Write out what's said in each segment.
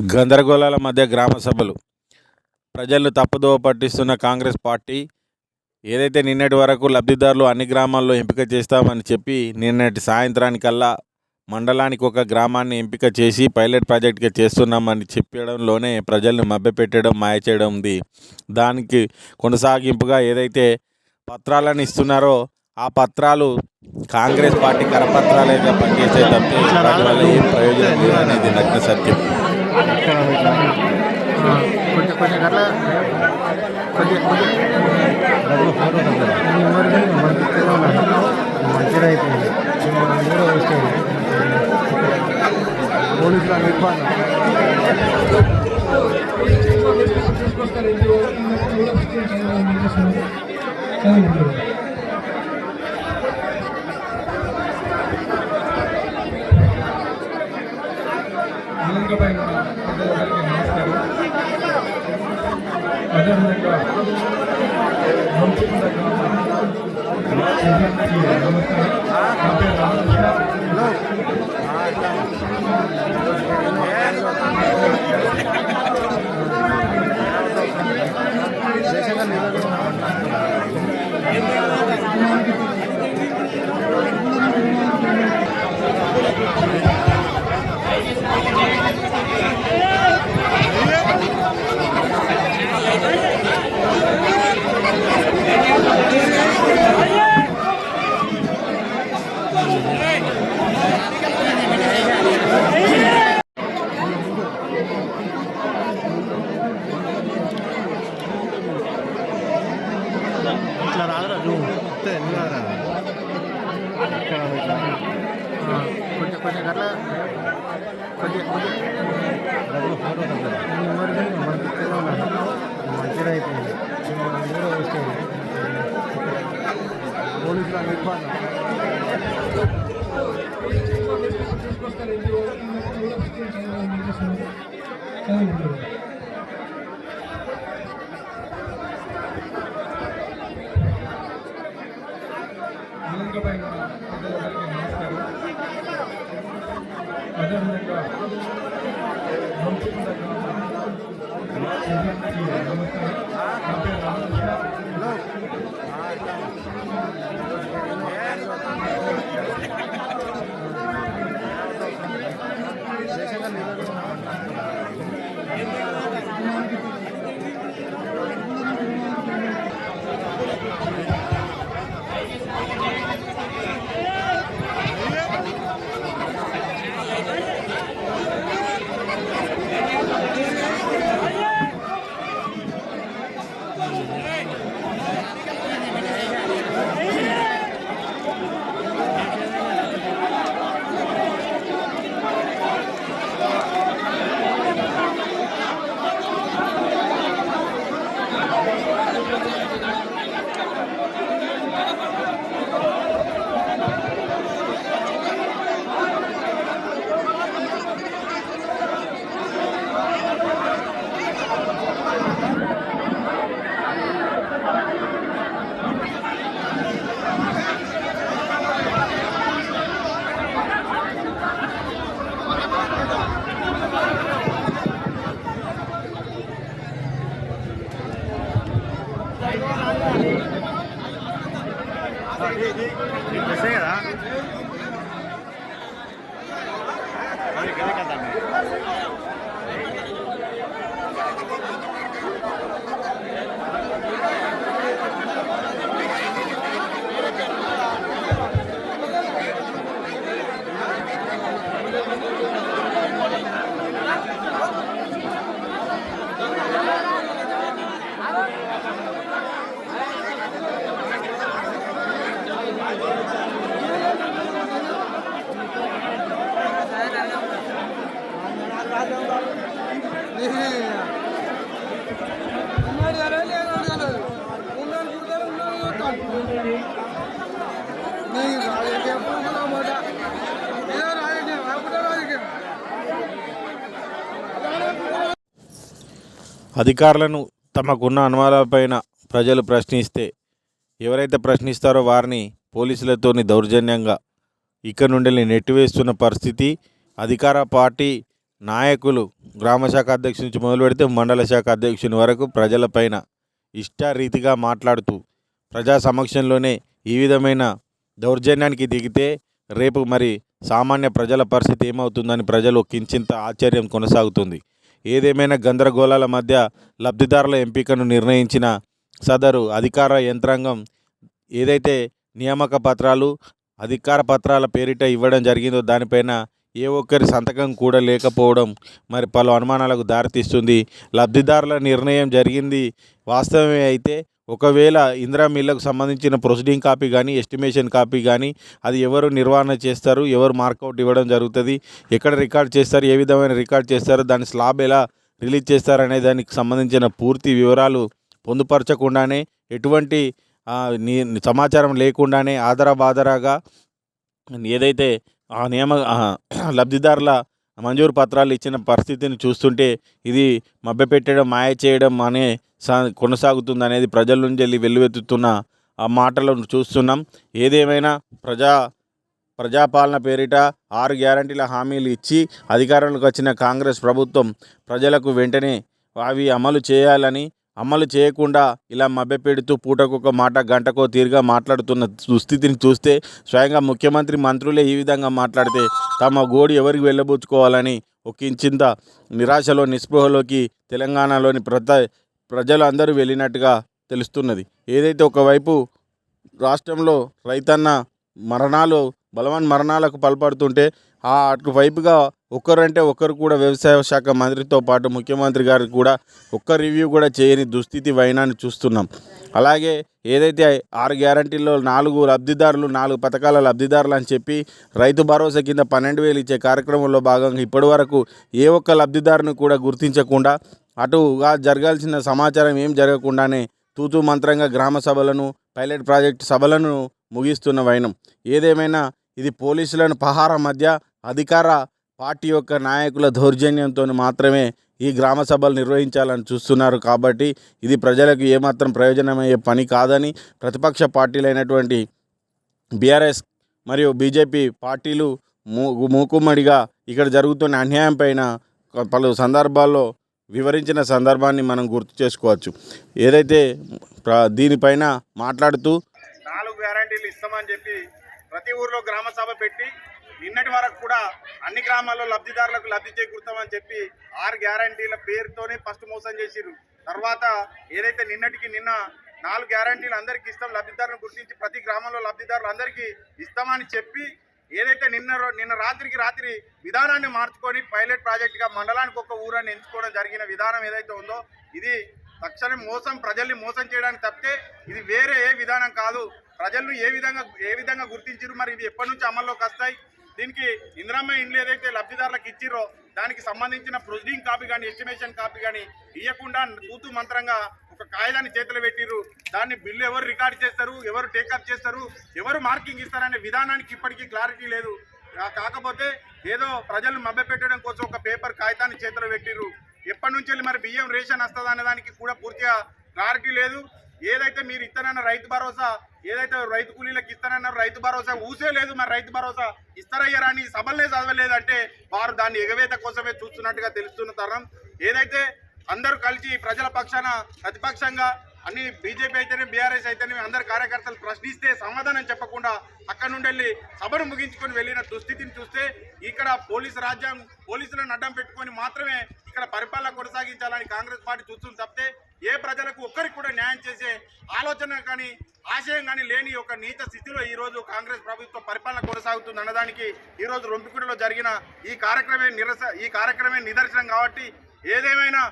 గందరగోళాల మధ్య గ్రామ సభలు. ప్రజలను తప్పుదోవ పట్టిస్తున్న కాంగ్రెస్ పార్టీ ఏదైతే నిన్నటి వరకు లబ్ధిదారులు అన్ని గ్రామాల్లో ఎంపిక చేస్తామని చెప్పి నిన్నటి సాయంత్రానికల్లా మండలానికి ఒక గ్రామాన్ని ఎంపిక చేసి పైలట్ ప్రాజెక్ట్గా చేస్తున్నామని చెప్పడంలోనే ప్రజల్ని మభ్యపెట్టడం మాయ చేయడం ఉంది. దానికి కొనసాగింపుగా ఏదైతే పత్రాలను ఇస్తున్నారో ఆ పత్రాలు కాంగ్రెస్ పార్టీ కరపత్రాలుగా పనిచేసే తప్పితే వల్ల ఏం ప్రయోజనం లేదనేది నగ్న సత్యం. కొంచెం కొంచెం అట్లా. కొంచెం మంచిగా అయిపోయింది అందరూ వస్తుంది పోలీసులు నిర్మాణం పోలీసులు నిర్మాణం వేదికపైన వస్తే కదా అధికారులను తమకున్న అనుమానాలపైన ప్రజలు ప్రశ్నిస్తే ఎవరైతే ప్రశ్నిస్తారో వారిని పోలీసులతోని దౌర్జన్యంగా ఇక్కడ నుండి నెట్టివేస్తున్న పరిస్థితి అధికార పార్టీ నాయకులు గ్రామ శాఖ అధ్యక్షుడి నుంచి మొదలు పెడితే మండల శాఖ అధ్యక్షుని వరకు ప్రజలపైన ఇష్టారీతిగా మాట్లాడుతూ ప్రజా సమక్షంలోనే ఈ విధమైన దౌర్జన్యానికి దిగితే రేపు మరి సామాన్య ప్రజల పరిస్థితి ఏమవుతుందని ప్రజలు కించింత ఆశ్చర్యం కొనసాగుతుంది. ఏదేమైనా గందరగోళాల మధ్య లబ్ధిదారుల ఎంపికను నిర్ణయించిన సదరు అధికార యంత్రాంగం ఏదైతే నియామక పత్రాలు అధికార పత్రాల పేరిట ఇవ్వడం జరిగిందో దానిపైన ఏ ఒక్కరి సంతకం కూడా లేకపోవడం మరి పలు అనుమానాలకు దారితీస్తుంది. లబ్ధిదారుల నిర్ణయం జరిగింది వాస్తవమే అయితే ఒకవేళ ఇందిరా మిల్లకు సంబంధించిన ప్రొసీడింగ్ కాపీ కానీ ఎస్టిమేషన్ కాపీ కానీ అది ఎవరు నిర్వహణ చేస్తారు ఎవరు మార్కౌట్ ఇవ్వడం జరుగుతుంది ఎక్కడ రికార్డ్ చేస్తారు ఏ విధమైన రికార్డ్ చేస్తారు దాని స్లాబ్ ఎలా రిలీజ్ చేస్తారనే దానికి సంబంధించిన పూర్తి వివరాలు పొందుపరచకుండానే ఎటువంటి సమాచారం లేకుండానే ఆధారబాధరాగా ఏదైతే ఆ నియమ లబ్ధిదారుల మంజూరు పత్రాలు ఇచ్చిన పరిస్థితిని చూస్తుంటే ఇది మభ్యపెట్టడం మాయ చేయడం అనే సా కొనసాగుతుంది అనేది ప్రజల నుంచి వెళ్ళి వెల్లువెత్తుతున్న ఆ మాటలను చూస్తున్నాం. ఏదేమైనా ప్రజా ప్రజాపాలన పేరిట ఆరు గ్యారంటీల హామీలు ఇచ్చి అధికారంలోకి వచ్చిన కాంగ్రెస్ ప్రభుత్వం ప్రజలకు వెంటనే అవి అమలు చేయాలని అమలు చేయకుండా ఇలా మభ్యపెడుతూ పూటకొక మాట గంటకో తీరుగా మాట్లాడుతున్న దుస్థితిని చూస్తే స్వయంగా ముఖ్యమంత్రి మంత్రులే ఈ విధంగా మాట్లాడితే తమ గోడి ఎవరికి వెళ్ళబుచ్చుకోవాలని ఒక ఇంచింత నిరాశలో నిస్పృహలోకి తెలంగాణలోని ప్రత ప్రజలు అందరూ వెళ్ళినట్టుగా తెలుస్తున్నది. ఏదైతే ఒకవైపు రాష్ట్రంలో రైతన్న మరణాలు బలవన్ మరణాలకు పాల్పడుతుంటే ఆ అటువైపుగా ఒక్కరంటే ఒకరు కూడా వ్యవసాయ శాఖ మంత్రితో పాటు ముఖ్యమంత్రి గారు కూడా ఒక్క రివ్యూ కూడా చేయని దుస్థితి వైనాన్ని చూస్తున్నాం. అలాగే ఏదైతే ఆరు గ్యారంటీల్లో నాలుగు లబ్ధిదారులు నాలుగు పథకాల లబ్ధిదారులు అని చెప్పి రైతు భరోసా కింద పన్నెండు వేలు ఇచ్చే కార్యక్రమంలో భాగంగా ఇప్పటి వరకు ఏ ఒక్క లబ్ధిదారుని కూడా గుర్తించకుండా అటుగా జరగాల్సిన సమాచారం ఏం జరగకుండానే తూతూ మంత్రంగా గ్రామ సభలను పైలట్ ప్రాజెక్ట్ సభలను ముగిస్తున్న వైనం. ఏదేమైనా ఇది పోలీసులను పహార మధ్య అధికార పార్టీ యొక్క నాయకుల దౌర్జన్యంతో మాత్రమే ఈ గ్రామ సభలు నిర్వహించాలని చూస్తున్నారు కాబట్టి ఇది ప్రజలకు ఏమాత్రం ప్రయోజనమయ్యే పని కాదని ప్రతిపక్ష పార్టీలైనటువంటి బీఆర్ఎస్ మరియు బీజేపీ పార్టీలు మూ మూకుమ్మడిగా ఇక్కడ జరుగుతున్న అన్యాయం పైన పలు సందర్భాల్లో వివరించిన సందర్భాన్ని మనం గుర్తు చేసుకోవచ్చు. ఏదైతే దీనిపైన మాట్లాడుతూ నాలుగు గ్యారంటీలు ఇస్తామని చెప్పి ప్రతి ఊర్లో గ్రామ సభ పెట్టి నిన్నటి వరకు కూడా అన్ని గ్రామాల్లో లబ్ధిదారులకు లబ్ధి చేకూరుతామని చెప్పి ఆరు గ్యారంటీల పేరుతోనే ఫస్ట్ మోసం చేసిరు తర్వాత ఏదైతే నిన్నటికి నిన్న నాలుగు గ్యారంటీలు అందరికీ ఇస్తాం లబ్ధిదారులను గుర్తించి ప్రతి గ్రామంలో లబ్ధిదారులు అందరికీ ఇస్తామని చెప్పి ఏదైతే నిన్న రో- నిన్న రాత్రికి రాత్రి విధానాన్ని మార్చుకొని పైలట్ ప్రాజెక్టుగా మండలానికి ఒక ఊరాన్ని ఎంచుకోవడం జరిగిన విధానం ఏదైతే ఉందో ఇది తక్షణం మోసం ప్రజల్ని మోసం చేయడానికి తప్పితే ఇది వేరే ఏ విధానం కాదు. ప్రజలను ఏ విధంగా ఏ విధంగా గుర్తించారు మరి? ఇది ఎప్పటి నుంచి అమల్లోకి వస్తాయి? దీనికి ఇందిరమ్మ ఇండ్లు ఏదైతే లబ్ధిదారులకు ఇచ్చిరో దానికి సంబంధించిన ప్రొసీడింగ్ కాపీ కానీ ఎస్టిమేషన్ కాపీ కానీ ఇవ్వకుండా తూతు మంత్రంగా ఒక కాగితాన్ని చేతులు పెట్టిరు దాన్ని బిల్లు ఎవరు రికార్డ్ చేస్తారు ఎవరు టేకప్ చేస్తారు ఎవరు మార్కింగ్ ఇస్తారనే విధానానికి ఇప్పటికీ క్లారిటీ లేదు. కాకపోతే ఏదో ప్రజలను మభ్యపెట్టడం కోసం ఒక పేపర్ కాగితాన్ని చేతిలో పెట్టిర్రు. ఎప్పటి నుంచి వెళ్ళి మరి బియ్యం రేషన్ వస్తుంది అనే దానికి కూడా పూర్తిగా క్లారిటీ లేదు. ఏదైతే మీరు ఇస్తానన్న రైతు భరోసా ఏదైతే రైతు కూలీలకు ఇస్తానన్నారు రైతు భరోసా ఊసే లేదు మరి రైతు భరోసా ఇస్తారయ్యారా అని సభలే చదవలేదంటే వారు దాన్ని ఎగవేత కోసమే చూస్తున్నట్టుగా తెలుస్తున్న తరం. ఏదైతే అందరూ కలిసి ప్రజల పక్షాన ప్రతిపక్షంగా అన్ని బీజేపీ అయితేనే బీఆర్ఎస్ అయితేనే అందరు కార్యకర్తలు ప్రశ్నిస్తే సమాధానం చెప్పకుండా అక్కడ నుండి వెళ్ళి సభను ముగించుకొని వెళ్ళిన దుస్థితిని చూస్తే ఇక్కడ పోలీసు రాజ్యం పోలీసులను అడ్డం పెట్టుకొని మాత్రమే ఇక్కడ పరిపాలన కొనసాగించాలని కాంగ్రెస్ పార్టీ చూస్తుంది తప్పితే ఏ ప్రజలకు ఒక్కరికి కూడా న్యాయం చేసే ఆలోచన కానీ ఆశయం కానీ లేని ఒక నీత స్థితిలో ఈరోజు కాంగ్రెస్ ప్రభుత్వం పరిపాలన కొనసాగుతుంది అన్నదానికి ఈరోజు రొంపికుడిలో జరిగిన ఈ కార్యక్రమే నిరస ఈ కార్యక్రమే నిదర్శనం కాబట్టి ఏదేమైనా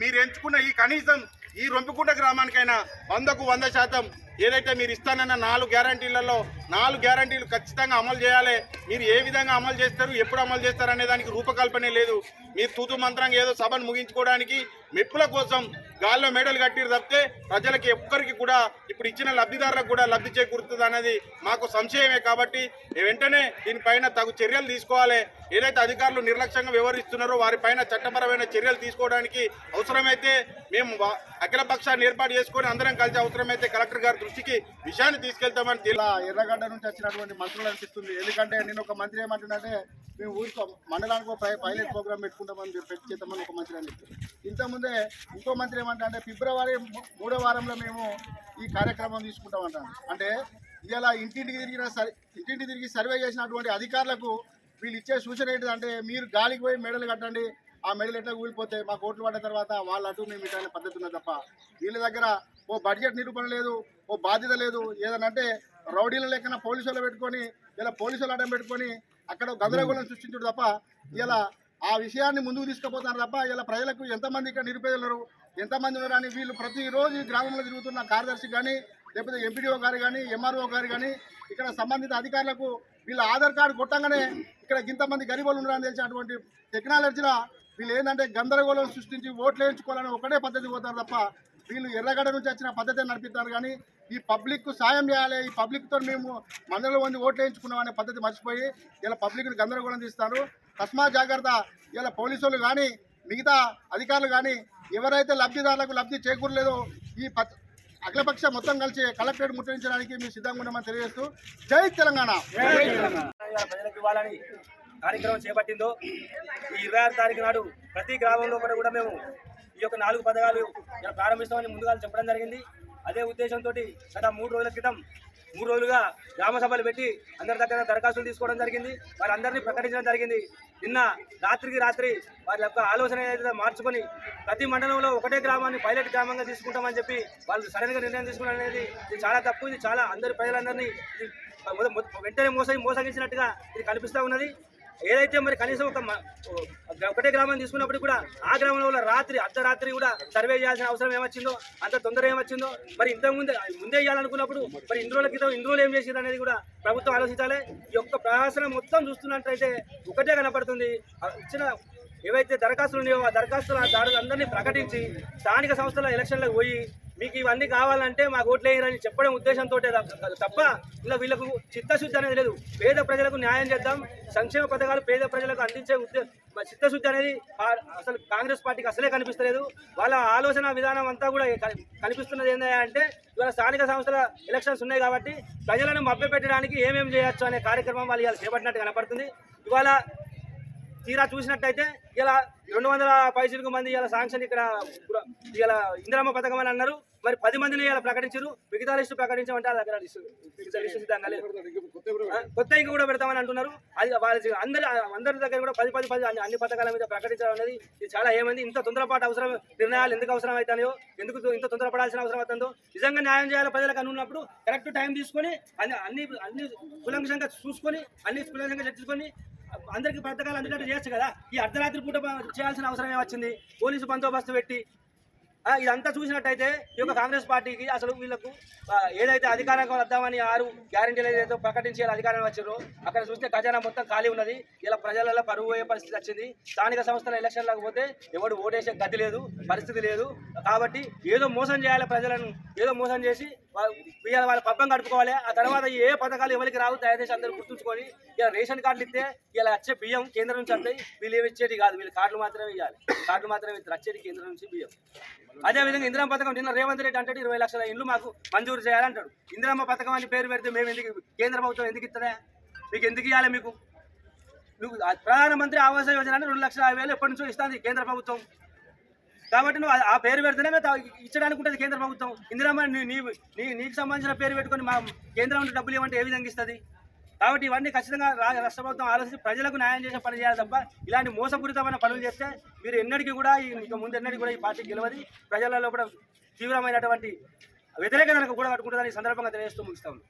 మీరు ఎంచుకున్న ఈ కనీసం ఈ రొంపికుంట గ్రామానికైనా వందకు వంద శాతం ఏదైతే మీరు ఇస్తానన్న నాలుగు గ్యారంటీలలో నాలుగు గ్యారంటీలు ఖచ్చితంగా అమలు చేయాలి. మీరు ఏ విధంగా అమలు చేస్తారు ఎప్పుడు అమలు చేస్తారు అనే దానికి రూపకల్పనే లేదు. మీరు తూతు మంత్రంగా ఏదో సభను ముగించుకోవడానికి మెప్పుల కోసం గాల్లో మెడలు కట్టిరు తప్పితే ప్రజలకి ఒక్కరికి కూడా ఇప్పుడు ఇచ్చిన లబ్ధిదారులకు కూడా లబ్ధి చేకూరుతుంది అనేది మాకు సంశయమే కాబట్టి వెంటనే దీనిపైన తగు చర్యలు తీసుకోవాలి. ఏదైతే అధికారులు నిర్లక్ష్యంగా వ్యవహరిస్తున్నారో వారిపైన చట్టపరమైన చర్యలు తీసుకోవడానికి అవసరమైతే మేము అఖిలపక్షాన్ని అఖిల పక్షాన్ని ఏర్పాటు చేసుకొని అందరం కలిసి అవసరమైతే కలెక్టర్ గారు దృష్టికి విషయాన్ని తీసుకెళ్తామని ఇలా ఎర్రగడ్డ నుంచి వచ్చినటువంటి మంత్రులు అనిపిస్తుంది. ఎందుకంటే నేను ఒక మంత్రి ఏమంటున్నాడే మేము ఊరికో మండలానికి ఒక పైలట్ ప్రోగ్రామ్ పెట్టుకుంటామని పెట్టి చేద్దామని ఒక మంత్రి అని చెప్తారు. ఇంతకుముందే ఇంకో మంత్రి ఏమంటే ఫిబ్రవరి మూడో వారంలో మేము ఈ కార్యక్రమం తీసుకుంటామంటాం అంటే ఇలా ఇంటింటికి తిరిగిన ఇంటింటికి తిరిగి సర్వే చేసినటువంటి అధికారులకు వీళ్ళు ఇచ్చే సూచన ఏంటిదంటే మీరు గాలికి పోయి మెడలు కట్టండి ఆ మెడలు ఎట్లా కూలిపోతే మాకు ఓట్లు పడ్డ తర్వాత వాళ్ళ అటు మేము ఇటు పద్ధతి ఉన్నది తప్ప వీళ్ళ దగ్గర ఓ బడ్జెట్ నిరూపణ లేదు ఓ బాధ్యత లేదు. ఏదనంటే రౌడీల లెక్కన పోలీసులు పెట్టుకొని ఇలా పోలీసులు అడ్డం పెట్టుకొని అక్కడ గందరగోళం సృష్టించడు తప్ప ఇలా ఆ విషయాన్ని ముందుకు తీసుకుపోతారు తప్ప ఇలా ప్రజలకు ఎంతమంది ఇక్కడ నిరుపేదలు ఉన్నారు ఎంతమంది ఉన్నారు అని వీళ్ళు ప్రతిరోజు గ్రామంలో తిరుగుతున్న కార్యదర్శి కానీ లేకపోతే ఎంపీడీఓ గారు కానీ ఎంఆర్ఓ గారు కానీ ఇక్కడ సంబంధిత అధికారులకు వీళ్ళ ఆధార్ కార్డు కొట్టంగానే ఇక్కడ ఇంతమంది గరీబులు ఉన్నారని తెలిసి అటువంటి టెక్నాలజీలో వీళ్ళు ఏంటంటే గందరగోళం సృష్టించి ఓట్లు వేయించుకోవాలని ఒకటే పద్ధతి పోతారు తప్ప వీళ్ళు ఎర్రగడ్డ నుంచి వచ్చిన పద్ధతి నడిపిస్తారు కానీ ఈ పబ్లిక్ సాయం చేయాలి ఈ పబ్లిక్తో మేము మండలంలో మంది ఓట్లు వేయించుకున్నాం అనే పద్ధతి మర్చిపోయి ఇలా పబ్లిక్ గందరగోళం తీస్తారు తస్మా జాగ్రత్త ఇలా పోలీసులు కానీ మిగతా అధికారులు కానీ ఎవరైతే లబ్ధిదారులకు లబ్ధి చేకూరలేదో ఈ ప అఖిలపక్ష మొత్తం కలిసి కలెక్టరేట్ ముట్టడించడానికి మేము సిద్ధంగా ఉన్నామని తెలియజేస్తూ జై తెలంగాణ ప్రజలకు ఇవ్వాలని కార్యక్రమం చేపట్టిందో ఈ ఇరవై ఆరు తారీఖు నాడు ప్రతి గ్రామంలో కూడా మేము ఈ యొక్క నాలుగు పథకాలు ప్రారంభిస్తామని ముందుగా చెప్పడం జరిగింది. అదే ఉద్దేశంతో గత మూడు రోజుల క్రితం మూడు రోజులుగా గ్రామ సభలు పెట్టి అందరి దగ్గర దరఖాస్తులు తీసుకోవడం జరిగింది. వారందరినీ ప్రకటించడం జరిగింది. నిన్న రాత్రికి రాత్రి వారి యొక్క ఆలోచన ఏదైతే మార్చుకొని ప్రతి మండలంలో ఒకటే గ్రామాన్ని పైలట్ గ్రామంగా తీసుకుంటామని చెప్పి వాళ్ళు సడన్గా నిర్ణయం తీసుకోవడం అనేది ఇది చాలా తప్పు. ఇది చాలా అందరి ప్రజలందరినీ ఇది వెంటనే మోసం మోసగించినట్టుగా ఇది కనిపిస్తూ ఉన్నది. ఏదైతే మరి కనీసం ఒక ఒకటే గ్రామం తీసుకున్నప్పుడు కూడా ఆ గ్రామంలో రాత్రి అర్ధరాత్రి కూడా సర్వే చేయాల్సిన అవసరం ఏమొచ్చిందో అంత తొందర ఏమొచ్చిందో మరి ఇంతకు ముందే ముందే చేయాలనుకున్నప్పుడు మరి ఇన్ని రోజుల క్రితం ఇన్ని రోజులు ఏం చేసింది అనేది కూడా ప్రభుత్వం ఆలోచించాలి. ఈ యొక్క ప్రహాసనం మొత్తం చూస్తున్నట్లయితే ఒకటే కనపడుతుంది. ఇచ్చిన ఏవైతే దరఖాస్తులు ఉన్నాయో ఆ దరఖాస్తుల దారులందరినీ ప్రకటించి స్థానిక సంస్థల ఎలక్షన్లకు పోయి మీకు ఇవన్నీ కావాలంటే మాకు ఓట్లేయరని చెప్పడం ఉద్దేశంతో తప్ప ఇలా వీళ్ళకు చిత్తశుద్ధి అనేది లేదు. పేద ప్రజలకు న్యాయం చేద్దాం. సంక్షేమ పథకాలు పేద ప్రజలకు అందించే ఉద్దే చిత్తశుద్ధి అనేది అసలు కాంగ్రెస్ పార్టీకి అసలే కనిపిస్తలేదు. వాళ్ళ ఆలోచన విధానం అంతా కూడా కనిపిస్తున్నది ఏంటంటే ఇవాళ స్థానిక సంస్థల ఎలక్షన్స్ ఉన్నాయి కాబట్టి ప్రజలను మభ్యపెట్టడానికి ఏమేమి చేయొచ్చు అనే కార్యక్రమం వాళ్ళు ఇవాళ చేపట్టినట్టు కనపడుతుంది. ఇవాళ తీరా చూసినట్టయితే ఇలా రెండు వందల పైసలకు మంది ఇలా శాంక్షన్ ఇక్కడ ఇలా ఇందిరమ్మ పథకం అని అన్నారు. మరి పది మందిని ఇలా ప్రకటించారు. మిగతా లిస్టు ప్రకటించమంటే వాళ్ళ దగ్గర కొత్త ఇంక కూడా పెడతామని అంటున్నారు. అది వాళ్ళ అందరి అందరి దగ్గర కూడా పది పది పది అన్ని పథకాల మీద ప్రకటించడం అనేది ఇది చాలా ఏమైంది? ఇంత తొందరపాటు అవసరం నిర్ణయాలు ఎందుకు అవసరం అవుతాయో ఎందుకు ఇంత తొందరపడాల్సిన అవసరం అవుతుందో నిజంగా న్యాయం చేయాలి ప్రజలకు అనున్నప్పుడు కరెక్ట్ టైం తీసుకొని అన్ని అన్ని అన్ని కులంకషంగా చూసుకొని అన్ని కులంకషంగా చర్చించుకొని అందరికి పథకాలు అందుబాటు చేయొచ్చు కదా? ఈ అర్ధరాత్రి పూట చేయాల్సిన అవసరం ఏమొచ్చింది? పోలీసు బందోబస్తు పెట్టి ఇదంతా చూసినట్టయితే ఈ యొక్క కాంగ్రెస్ పార్టీకి అసలు వీళ్ళకు ఏదైతే అధికారం వద్దామని ఆరు గ్యారంటీలు ఏదైతే ప్రకటించే అధికారం వచ్చారో అక్కడ చూస్తే ఖజానా మొత్తం ఖాళీ ఉన్నది. ఇలా ప్రజలలో పరువు పోయే పరిస్థితి వచ్చింది. స్థానిక సంస్థల ఎలక్షన్ లేకపోతే ఎవడు ఓటేసే గతి లేదు పరిస్థితి లేదు. కాబట్టి ఏదో మోసం చేయాలి ప్రజలను ఏదో మోసం చేసి ఇవాళ వాళ్ళ పబ్బం కడుపుకోవాలి. ఆ తర్వాత ఏ పథకాలు ఎవరికి రావు దయచేసి అందరూ గుర్తుంచుకొని ఇలా రేషన్ కార్డులు ఇస్తే ఇలా వచ్చే బియ్యం కేంద్రం నుంచి వస్తాయి. వీళ్ళు ఏమి ఇచ్చేది కాదు వీళ్ళు కార్డులు మాత్రమే ఇవ్వాలి. కార్డులు మాత్రమే ఇస్తారు వచ్చేది కేంద్రం నుంచి బియ్యం. అదేవిధంగా ఇందిరా పథకం నిన్న రేవంత్ రెడ్డి అంటాడు ఇరవై లక్షల ఇల్లు మాకు మంజూరు చేయాలంటాడు ఇందిరమ్మ పథకం అని పేరు పెడితే మేము ఎందుకు కేంద్ర ప్రభుత్వం ఎందుకు ఇస్తుందా మీకు ఎందుకు ఇవ్వాలి మీకు? నువ్వు ప్రధానమంత్రి ఆవాస యోజన రెండు లక్షల యాభై వేలు ఎప్పటి నుంచో ఇస్తుంది కేంద్ర ప్రభుత్వం. కాబట్టి నువ్వు ఆ- పేరు పెడితేనే ఇచ్చడానికి ఉంటుంది కేంద్ర ప్రభుత్వం. ఇందిరా నీ నీ నీకు సంబంధించిన పేరు పెట్టుకొని మా కేంద్రం డబ్బులు ఇవ్వంటే ఏ విధంగా ఇస్తుంది? కాబట్టి ఇవన్నీ ఖచ్చితంగా రాష్ట్ర ప్రభుత్వం ఆలోచించి ప్రజలకు న్యాయం చేసే పని చేయాలి తప్ప ఇలాంటి మోసపూరితమైన పనులు చేస్తే మీరు ఎన్నటికీ కూడా ఇక ముందు ఎన్నటికీ కూడా ఈ పార్టీ గెలవది. ప్రజలలో కూడా తీవ్రమైనటువంటి వ్యతిరేకతను కూడా కట్టుకుంటుందని ఈ సందర్భంగా తెలియజేస్తూ ముగిస్తాము